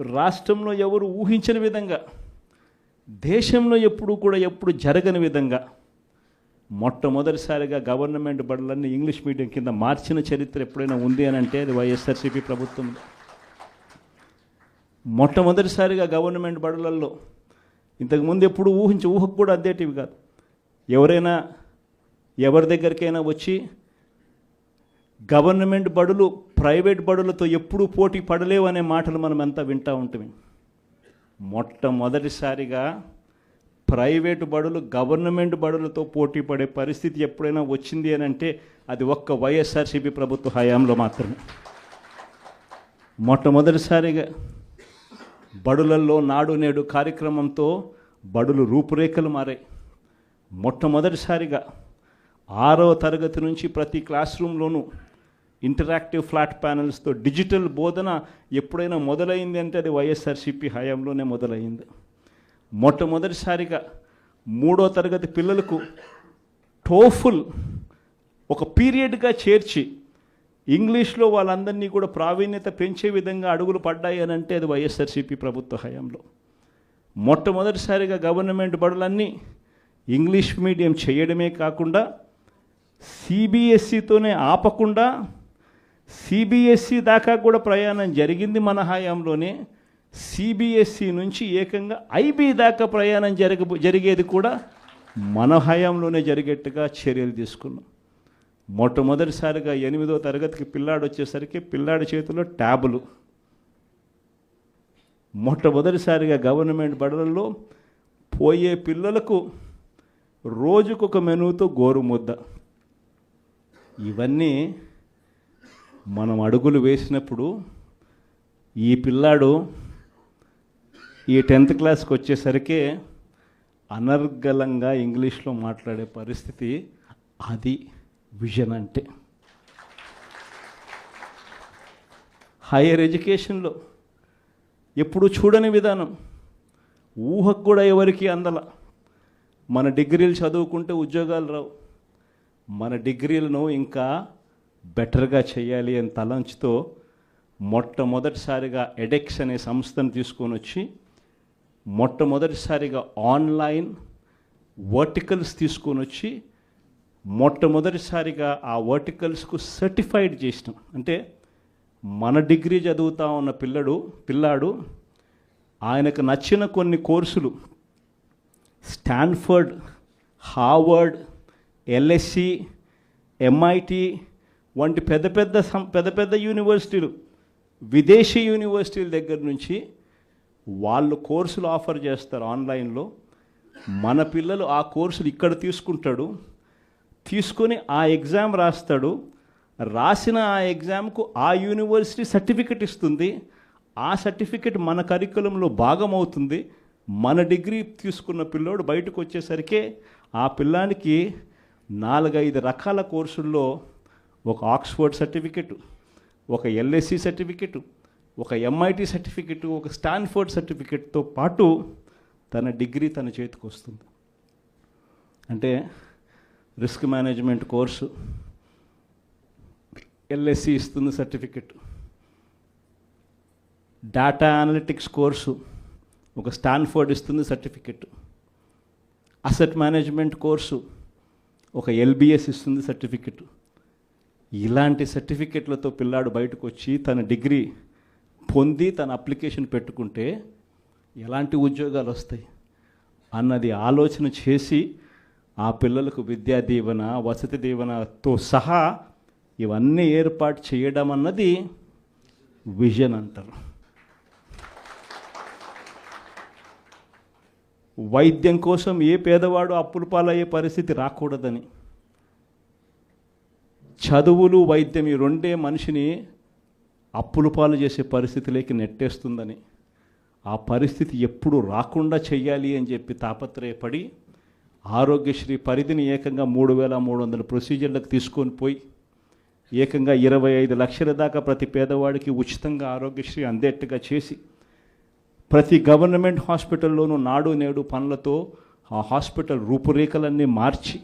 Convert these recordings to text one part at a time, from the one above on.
రాష్ట్రంలో ఎవరు ఊహించని విధంగా దేశంలో ఎప్పుడు కూడా ఎప్పుడు జరగని విధంగా మొట్టమొదటిసారిగా గవర్నమెంట్ బడులన్నీ ఇంగ్లీష్ మీడియం కింద మార్చిన చరిత్ర ఎప్పుడైనా ఉంది అని అంటే అది వైఎస్ఆర్సీపీ ప్రభుత్వం. మొట్టమొదటిసారిగా గవర్నమెంట్ బడులలో ఇంతకుముందు ఎప్పుడు ఊహించి ఊహకు కూడా అందేటివి కాదు. ఎవరైనా ఎవరి దగ్గరికైనా వచ్చి గవర్నమెంట్ బడులు ప్రైవేట్ బడులతో ఎప్పుడూ పోటీ పడలేవు అనే మాటలు మనం ఎంత వింటూ ఉంటుంది మొట్టమొదటిసారిగా ప్రైవేటు బడులు గవర్నమెంట్ బడులతో పోటీ పడే పరిస్థితి ఎప్పుడైనా వచ్చింది అని అంటే అది ఒక్క వైఎస్ఆర్సీపీ ప్రభుత్వ హయాంలో మాత్రమే. మొట్టమొదటిసారిగా బడులల్లో నాడు నేడు కార్యక్రమంతో బడులు రూపురేఖలు మారాయి. మొట్టమొదటిసారిగా ఆరవ తరగతి నుంచి ప్రతి క్లాస్ రూమ్లోనూ ఇంటరాక్టివ్ ఫ్లాట్ ప్యానల్స్తో డిజిటల్ బోధన ఎప్పుడైనా మొదలైంది అంటే అది వైఎస్ఆర్సీపీ హయాంలోనే మొదలైంది. మొట్టమొదటిసారిగా మూడో తరగతి పిల్లలకు టోఫుల్ ఒక పీరియడ్గా చేర్చి ఇంగ్లీష్లో వాళ్ళందరినీ కూడా ప్రావీణ్యత పెంచే విధంగా అడుగులు పడ్డాయి అని అంటే అది వైఎస్ఆర్సీపీ ప్రభుత్వ హయాంలో. మొట్టమొదటిసారిగా గవర్నమెంట్ బడులన్నీ ఇంగ్లీష్ మీడియం చేయడమే కాకుండా సిబిఎస్సితోనే ఆపకుండా సిబిఎస్సి దాకా కూడా ప్రయాణం జరిగింది మన హయాంలోనే సిబిఎస్సి నుంచి ఏకంగా ఐబీ దాకా ప్రయాణం జరగ జరిగేది కూడా మన హయాంలోనే జరిగేట్టుగా చర్యలు తీసుకున్నాం. మొట్టమొదటిసారిగా ఎనిమిదో తరగతికి పిల్లాడు వచ్చేసరికి పిల్లాడి చేతిలో ట్యాబులు. మొట్టమొదటిసారిగా గవర్నమెంట్ బడులలో పోయే పిల్లలకు రోజుకొక మెనూతో గోరుముద్ద. ఇవన్నీ మనం అడుగులు వేసినప్పుడు ఈ పిల్లాడు ఈ టెన్త్ క్లాస్కి వచ్చేసరికి అనర్గళంగా ఇంగ్లీష్లో మాట్లాడే పరిస్థితి అది విజన్ అంటే. హైయర్ ఎడ్యుకేషన్లో ఎప్పుడు చూడని విధానం. ఊహకు కూడా ఎవరికి అందల. మన డిగ్రీలు చదువుకుంటే ఉద్యోగాలు రావు. మన డిగ్రీలను ఇంకా బెటర్గా చేయాలి అని తలంచుతో మొట్టమొదటిసారిగా ఎడెక్స్ అనే సంస్థను తీసుకొని వచ్చి మొట్టమొదటిసారిగా ఆన్లైన్ వర్టికల్స్ తీసుకొని వచ్చి మొట్టమొదటిసారిగా ఆ వర్టికల్స్కు సర్టిఫైడ్ చేసినాం. అంటే మన డిగ్రీ చదువుతా ఉన్న పిల్లడు పిల్లాడు ఆయనకు నచ్చిన కొన్ని కోర్సులు స్టాన్ఫర్డ్ హార్వర్డ్ ఎల్ఎస్సి ఎంఐటి వంటి పెద్ద పెద్ద పెద్ద పెద్ద యూనివర్సిటీలు విదేశీ యూనివర్సిటీల దగ్గర నుంచి వాళ్ళు కోర్సులు ఆఫర్ చేస్తారు ఆన్లైన్లో. మన పిల్లలు ఆ కోర్సులు ఇక్కడ తీసుకుంటాడు తీసుకొని ఆ ఎగ్జామ్ రాస్తాడు. రాసిన ఆ ఎగ్జామ్కు ఆ యూనివర్సిటీ సర్టిఫికెట్ ఇస్తుంది. ఆ సర్టిఫికెట్ మన కరికులంలో భాగమవుతుంది. మన డిగ్రీ తీసుకున్న పిల్లోడు బయటకు వచ్చేసరికి ఆ పిల్లానికి నాలుగైదు రకాల కోర్సుల్లో ఒక ఆక్స్ఫర్డ్ సర్టిఫికెట్ ఒక ఎల్ఎస్సి సర్టిఫికెట్ ఒక ఎంఐటి సర్టిఫికెట్ ఒక స్టాన్ఫోర్డ్ సర్టిఫికెట్తో పాటు తన డిగ్రీ తన చేతికి వస్తుంది. అంటే రిస్క్ మేనేజ్మెంట్ కోర్సు ఎల్ఎస్సి ఇస్తుంది సర్టిఫికెట్. డేటా అనలిటిక్స్ కోర్సు ఒక స్టాన్ఫోర్డ్ ఇస్తుంది సర్టిఫికెట్. అసెట్ మేనేజ్మెంట్ కోర్సు ఒక ఎల్బిఎస్ ఇస్తుంది సర్టిఫికెట్. ఇలాంటి సర్టిఫికెట్లతో పిల్లాడు బయటకు వచ్చి తన డిగ్రీ పొంది తన అప్లికేషన్ పెట్టుకుంటే ఎలాంటి ఉద్యోగాలు వస్తాయి అన్నది ఆలోచన చేసి ఆ పిల్లలకు విద్యా దీవెన వసతి దీవెనతో సహా ఇవన్నీ ఏర్పాటు చేయడం అన్నది విజన్ అంటారు. వైద్యం కోసం ఏ పేదవాడు అప్పులు పాలయ్యే పరిస్థితి రాకూడదని చదువులు వైద్యం ఈ రెండే మనిషిని అప్పుల పాలు చేసే పరిస్థితిలోకి నెట్టేస్తుందని. ఆ పరిస్థితి ఎప్పుడు రాకుండా చెయ్యాలి అని చెప్పి తాపత్రయపడి ఆరోగ్యశ్రీ పరిధిని ఏకంగా మూడు వేల మూడు వందల ప్రొసీజర్లకు తీసుకొని పోయి ఏకంగా ఇరవై ఐదు లక్షల దాకా ప్రతి పేదవాడికి ఉచితంగా ఆరోగ్యశ్రీ అందేట్టుగా చేసి ప్రతి గవర్నమెంట్ హాస్పిటల్లోనూ నాడు నేడు పనులతో ఆ హాస్పిటల్ రూపురేఖలన్నీ మార్చి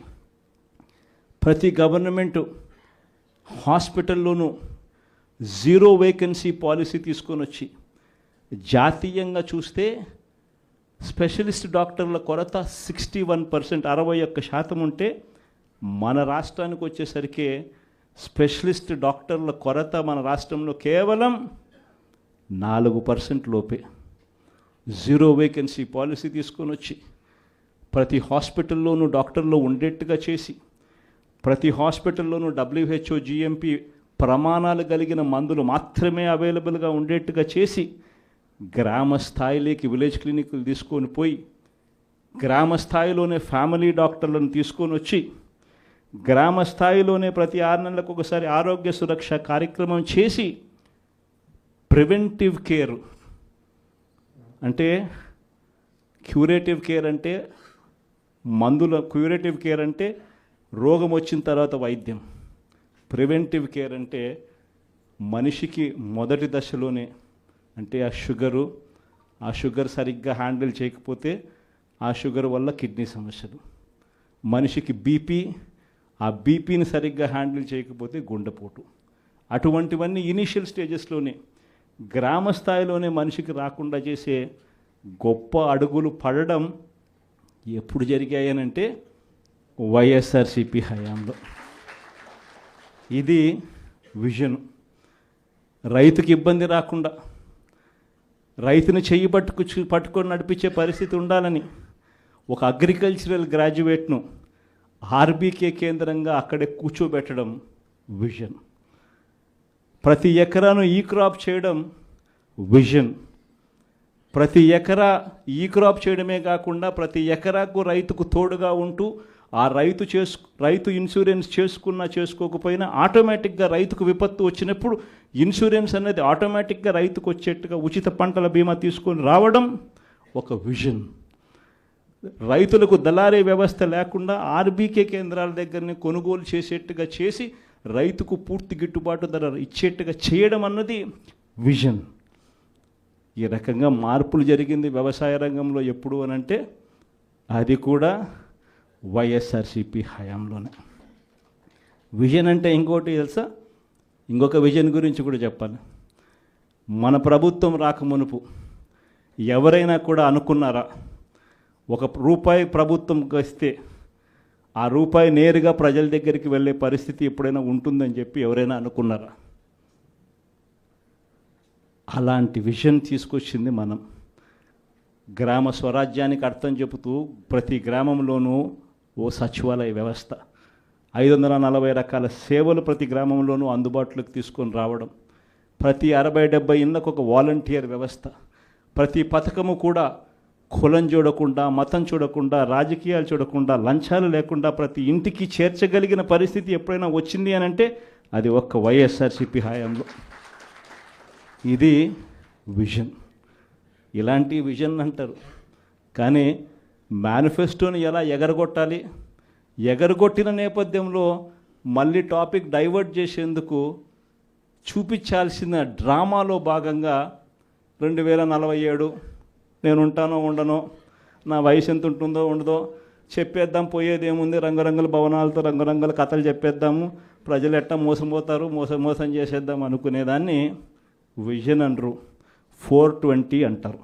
ప్రతి గవర్నమెంట్ హాస్పిటల్లోనూ జీరో వేకెన్సీ పాలసీ తీసుకొని వచ్చి జాతీయంగా చూస్తే స్పెషలిస్ట్ డాక్టర్ల కొరత సిక్స్టీ వన్ పర్సెంట్ అరవై ఒక్క శాతం ఉంటే మన రాష్ట్రానికి వచ్చేసరికి స్పెషలిస్ట్ డాక్టర్ల కొరత మన రాష్ట్రంలో కేవలం నాలుగు పర్సెంట్ లోపే. జీరో వేకెన్సీ పాలసీ తీసుకొని వచ్చి ప్రతి హాస్పిటల్లోనూ డాక్టర్లు ఉండేట్టుగా చేసి ప్రతి హాస్పిటల్లోనూ డబ్ల్యూహెచ్ఓ జిఎంపి ప్రమాణాలు కలిగిన మందులు మాత్రమే అవైలబుల్గా ఉండేట్టుగా చేసి గ్రామ స్థాయిలోకి విలేజ్ క్లినిక్లు తీసుకొని పోయి గ్రామ స్థాయిలోనే ఫ్యామిలీ డాక్టర్లను తీసుకొని వచ్చి గ్రామ స్థాయిలోనే ప్రతి ఆరు నెలలకు ఒకసారి ఆరోగ్య సురక్ష కార్యక్రమం చేసి ప్రివెంటివ్ కేర్ అంటే క్యూరేటివ్ కేర్ అంటే మందుల క్యూరేటివ్ కేర్ అంటే రోగం వచ్చిన తర్వాత వైద్యం. ప్రివెంటివ్ కేర్ అంటే మనిషికి మొదటి దశలోనే అంటే ఆ షుగరు ఆ షుగర్ సరిగ్గా హ్యాండిల్ చేయకపోతే ఆ షుగర్ వల్ల కిడ్నీ సమస్యలు. మనిషికి బీపీ ఆ బీపీని సరిగ్గా హ్యాండిల్ చేయకపోతే గుండెపోటు. అటువంటివన్నీ ఇనీషియల్ స్టేజెస్లోనే గ్రామ స్థాయిలోనే మనిషికి రాకుండా చేసే గొప్ప అడుగులు పడడం ఎప్పుడు జరిగాయనంటే వైఎస్ఆర్సిపి హయాంలో. ఇది విజన్. రైతుకి ఇబ్బంది రాకుండా రైతును చెయ్యి పట్టుకు పట్టుకొని నడిపించే పరిస్థితి ఉండాలని ఒక అగ్రికల్చరల్ గ్రాడ్యుయేట్ను ఆర్బీకే కేంద్రంగా అక్కడే కూర్చోబెట్టడం విజన్. ప్రతి ఎకరాను ఈ క్రాప్ చేయడం విజన్. ప్రతి ఎకరా ఈ క్రాప్ చేయడమే కాకుండా ప్రతి ఎకరాకు రైతుకు తోడుగా ఉంటూ ఆ రైతు చేసు రైతు ఇన్సూరెన్స్ చేసుకున్నా చేసుకోకపోయినా ఆటోమేటిక్గా రైతుకు విపత్తు వచ్చినప్పుడు ఇన్సూరెన్స్ అనేది ఆటోమేటిక్గా రైతుకు వచ్చేట్టుగా ఉచిత పంటల బీమా తీసుకొని రావడం ఒక విజన్. రైతులకు దళారీ వ్యవస్థ లేకుండా ఆర్బీకే కేంద్రాల దగ్గరనే కొనుగోలు చేసేట్టుగా చేసి రైతుకు పూర్తి గిట్టుబాటు ధర ఇచ్చేట్టుగా చేయడం అన్నది విజన్. ఈ రకంగా మార్పులు జరిగింది వ్యవసాయ రంగంలో ఎప్పుడు అని అంటే అది కూడా వైఎస్ఆర్సిపి హయాంలోనే. విజన్ అంటే ఇంకోటి తెలుసా? ఇంకొక విజన్ గురించి కూడా చెప్పాలి. మన ప్రభుత్వం రాకమునుపు ఎవరైనా కూడా అనుకున్నారా? ఒక రూపాయి ప్రభుత్వం వస్తే ఆ రూపాయి నేరుగా ప్రజల దగ్గరికి వెళ్ళే పరిస్థితి ఎప్పుడైనా ఉంటుందని చెప్పి ఎవరైనా అనుకున్నారా? అలాంటి విజన్ తీసుకొచ్చింది మనం. గ్రామ స్వరాజ్యానికి అర్థం చెబుతూ ప్రతి గ్రామంలోనూ ఓ సచివాలయ వ్యవస్థ. ఐదు వందల నలభై రకాల సేవలు ప్రతి గ్రామంలోనూ అందుబాటులోకి తీసుకొని రావడం ప్రతి అరవై డెబ్బై ఇళ్ళకు ఒక వాలంటీర్ వ్యవస్థ ప్రతి పథకము కూడా కులం చూడకుండా మతం చూడకుండా రాజకీయాలు చూడకుండా లంచాలు లేకుండా ప్రతి ఇంటికి చేర్చగలిగిన పరిస్థితి ఎప్పుడైనా వచ్చింది అని అంటే అది ఒక్క వైఎస్ఆర్సిపి హయాంలో. ఇది విజన్. ఇలాంటి విజన్ అంటారు. కానీ మేనిఫెస్టోని ఎలా ఎగరగొట్టాలి? ఎగరగొట్టిన నేపథ్యంలో మళ్ళీ టాపిక్ డైవర్ట్ చేసేందుకు చూపించాల్సిన డ్రామాలో భాగంగా రెండు వేల నలభై ఏడు నేను ఉంటానో ఉండనో నా వయసు ఎంత ఉంటుందో ఉండదో చెప్పేద్దాం పోయేది ఏముంది రంగురంగుల భవనాలతో రంగురంగుల కథలు చెప్పేద్దాము. ప్రజలు ఎట్టా మోసపోతారు? మోసం మోసం చేసేద్దాం అనుకునేదాన్ని విజన్ అనరు ఫోర్ ట్వంటీ అంటారు.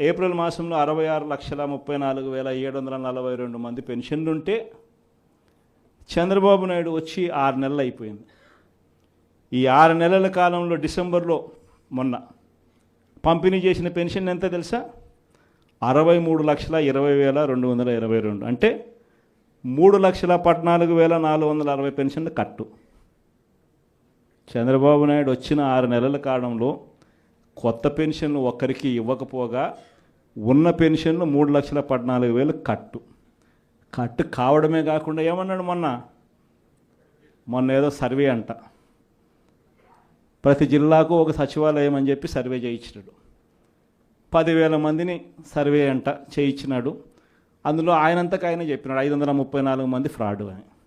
ఏప్రిల్ మాసంలో అరవై ఆరు లక్షల ముప్పై నాలుగు వేల ఏడు వందల నలభై రెండు మంది పెన్షన్లు ఉంటే చంద్రబాబు నాయుడు వచ్చి ఆరు నెలలు అయిపోయింది. ఈ ఆరు నెలల కాలంలో డిసెంబర్లో మొన్న పంపిణీ చేసిన పెన్షన్ ఎంత తెలుసా? అరవై మూడు లక్షల ఇరవై వేల రెండు వందల ఇరవై రెండు. అంటే మూడు లక్షల పద్నాలుగు వేల నాలుగు వందల అరవై పెన్షన్లు కట్టు. చంద్రబాబు నాయుడు వచ్చిన ఆరు నెలల కాలంలో కొత్త పెన్షన్లు ఒక్కరికి ఇవ్వకపోగా ఉన్న పెన్షన్లు మూడు లక్షల పద్నాలుగు వేలు కట్టు. కట్టు కావడమే కాకుండా ఏమన్నాడు మొన్న? మొన్న ఏదో సర్వే అంట. ప్రతి జిల్లాకు ఒక సచివాలయం అని చెప్పి సర్వే చేయించినాడు. పదివేల మందిని సర్వే అంట చేయించినాడు. అందులో ఆయనంతకు ఆయన చెప్పినాడు ఐదు వందల ముప్పై నాలుగు మంది ఫ్రాడ్ అని.